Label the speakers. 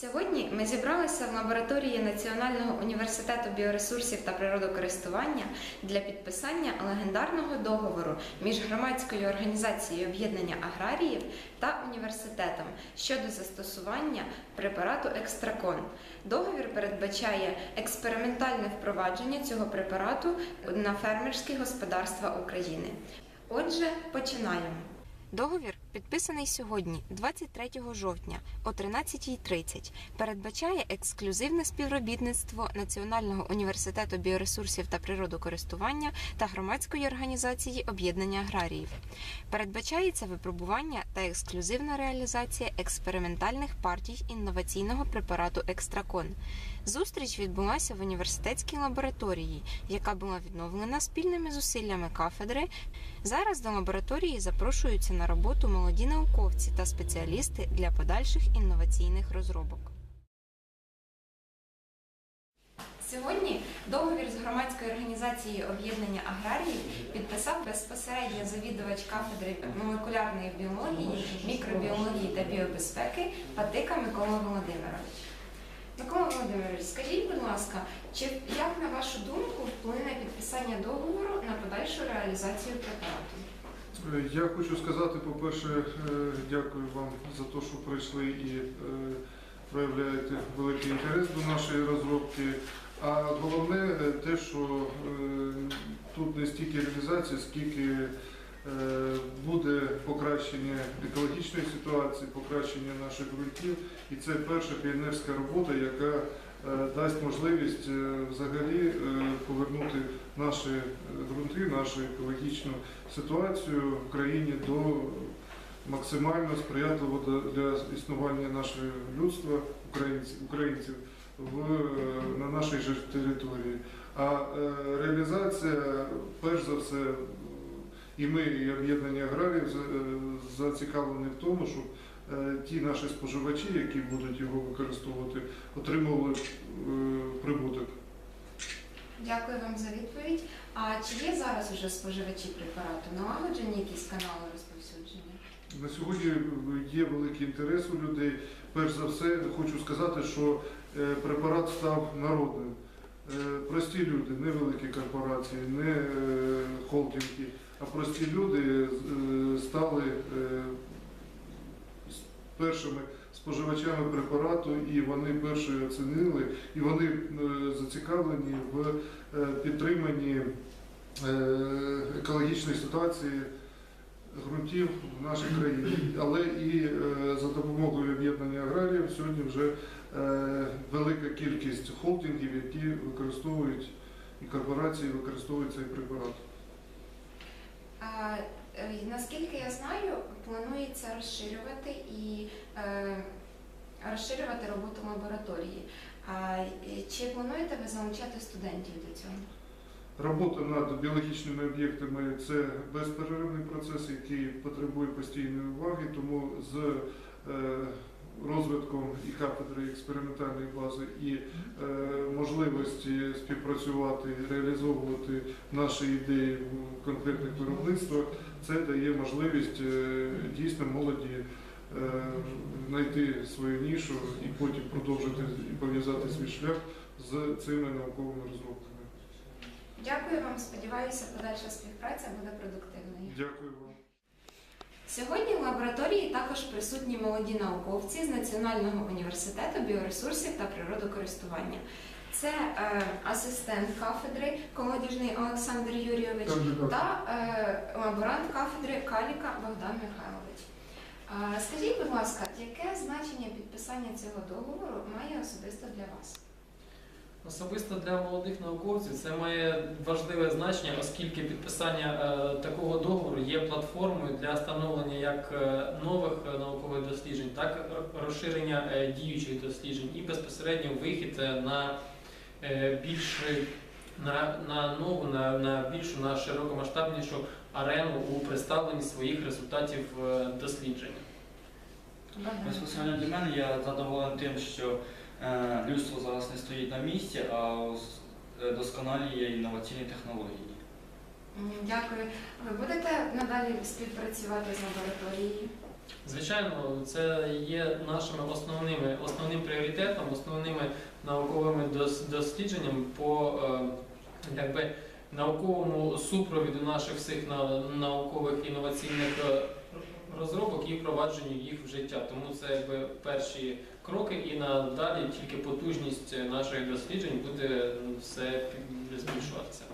Speaker 1: Сьогодні ми зібралися в лабораторії Національного університету біоресурсів та природокористування для підписання легендарного договору між громадською організацією об'єднання аграріїв та університетом щодо застосування препарату Екстракон. Договір передбачає експериментальне впровадження цього препарату на фермерські господарства України. Отже, починаємо. Договір, підписаний сьогодні, 23 жовтня о 13.30, передбачає ексклюзивне співробітництво Національного університету біоресурсів та природокористування та громадської організації об'єднання аграріїв. Передбачається випробування та ексклюзивна реалізація експериментальних партій інноваційного препарату Екстракон. Зустріч відбулася в університетській лабораторії, яка була відновлена спільними зусиллями кафедри Зараз до лабораторії запрошуються на роботу молоді науковці та спеціалісти для подальших інноваційних розробок. Сьогодні договір з громадською організацією об'єднання аграріїв підписав безпосередньо завідувач кафедри молекулярної біології, мікробіології та біобезпеки Патика Микола Володимирович. Микола Володимирович, скажіть, будь ласка, чи як на вашу думку вплине підписання договору на подальшу реалізацію препарату?
Speaker 2: Е, Я хочу сказати, по-перше, е, дякую вам за те, що прийшли і е, проявляєте великий інтерес до нашої розробки. А головне те, що тут не стільки реалізація, скільки буде покращення екологічної ситуації, покращення наших ґрунтів. І це перша піонерська робота, яка е, дасть можливість е, взагалі е, повернути наші е, ґрунти, нашу екологічну ситуацію в країні до максимально сприятливо до- для існування нашого людства, українців, в, е, на нашій же території. А е, реалізація, перш за все, е, і ми, і об'єднання аграріїв за- е, зацікавлені в тому, щоб е, ті наші споживачі, які будуть його використовувати, отримували е, прибуток.
Speaker 1: Дякую вам за відповідь. А чи є зараз уже споживачі препарату? Налагоджені якісь канали розповсюдження?
Speaker 2: На сьогодні є великий інтерес у людей. Перш за все, хочу сказати, що препарат став народним. Прості люди, не великі корпорації, не холдинги, а прості люди е, стали е, першими споживачами препарату, і вони перші оцінили, і вони е, зацікавлені в підтриманні екологічної ситуації ґрунтів в нашій країні. Але і за допомогою об'єднання аграріїв сьогодні вже велика кількість холдингів, які використовують і корпорації використовують цей препарат.
Speaker 1: Е, наскільки я знаю, планується розширювати і е, розширювати роботу лабораторії. Е, чи плануєте ви залучати студентів до цього?
Speaker 2: Робота над біологічними об'єктами це безперервний процес, який потребує постійної уваги, тому з розвитком і кафедри експериментальної бази, і е, можливості співпрацювати, реалізовувати наші ідеї в конкретних виробництвах, це дає можливість е, дійсно молоді е, знайти свою нішу і потім продовжити і пов'язати свій шлях з цими науковими розробками.
Speaker 1: Дякую вам. Сподіваюся, подальша співпраця буде продуктивною.
Speaker 2: Дякую вам.
Speaker 1: Сьогодні в лабораторії також присутні молоді науковці з Національного університету біоресурсів та природокористування. Це е, асистент кафедри колодяжний Олександр Юрійович та е, лаборант кафедри Каліка Богдан Михайлович. Е, скажіть, будь ласка, яке значення підписання цього договору має особисто для вас?
Speaker 3: Особисто для молодих науковців це має важливе значення, оскільки підписання е, такого договору є платформою для встановлення як е, нових е, наукових досліджень, так і розширення діючих досліджень і безпосередньо вихід на більш на, нову, на, на більшу, на широкомасштабнішу арену у представленні своїх результатів дослідження.
Speaker 4: Безпосередньо для мене я задоволений тим, що людство зараз не стоїть на місці, а е, досконалює інноваційні технології.
Speaker 1: Дякую. Ви будете надалі співпрацювати з лабораторією?
Speaker 3: Звичайно. Це є нашими основними основним пріоритетом, основними науковими дослідженнями по е, якби, науковому супровіду наших всіх наукових інноваційних е, розробок і впровадженню їх в життя. Тому це якби перші кроки, і надалі тільки потужність наших досліджень буде все збільшуватися.